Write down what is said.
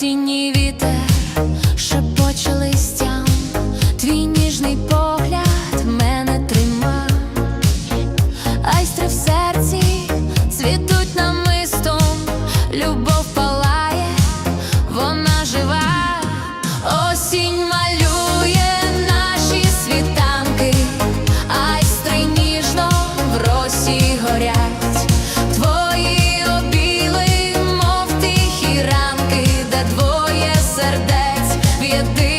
осінній вітер шепоче листям, твій ніжний погляд мене трима, айстри в серці цвітуть намистом, любов палає, вона жива, осінь. двоє сердець в єдине.